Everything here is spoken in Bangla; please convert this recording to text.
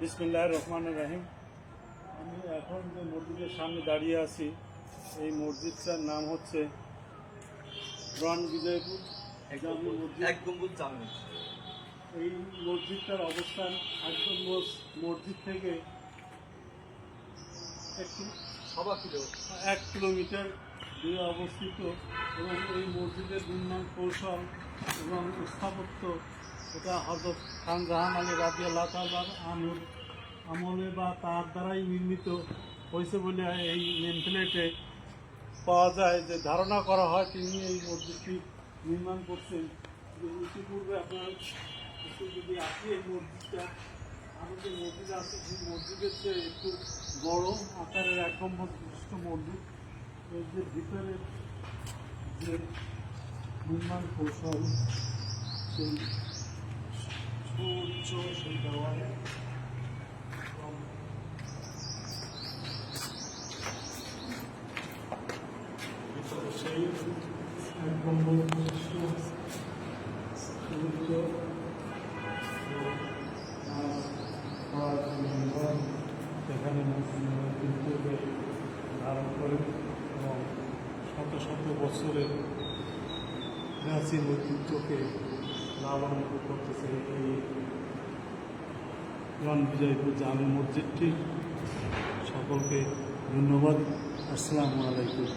বিসমিল্লাহ রহমান রাহিম। আমি এখন যে মসজিদের সামনে দাঁড়িয়ে আছি এই মসজিদটার নাম হচ্ছে রন বিজয়পুর। জামি মসজিদ এক গম্বুজ জামি এই মসজিদটার অবস্থান একদম মসজিদ থেকে একটু সবা কিলো। এক কিলোমিটার দূরে অবস্থিত এবং এই মসজিদের নির্মাণ কৌশল এবং স্থাপত্য এটা হজরত খান জাহান আলী রাজি আল্লাহ তালার আনুর আমলে বা তার দ্বারাই নির্মিত হয়েছে বলে এই নেম প্লেটে পাওয়া যায় যে ধারণা করা হয় তিনি এই মসজিদটি নির্মাণ করছেন। যে ইতিপূর্বে আপনার যদি আসি এই মসজিদটা আরও যে মসজিদ আছে, সেই মসজিদের চেয়ে একটু বড় আকারের এক নম্বর বিশিষ্ট মসজিদ। এর যে ভিতরে যে নির্মাণ কৌশল, সেই সুউচ্চ সেই এবং সেই এক নম্বর সুউচ্চ এখানে মুসলিমরা ধারণ করে এবং শত শত বছরের প্রাচীন ঐতিহ্যকে লালন করতেছে এই রন বিজয়পুর জামে মসজিদটি সকলকে ধন্যবাদ। আসসালামু আলাইকুম।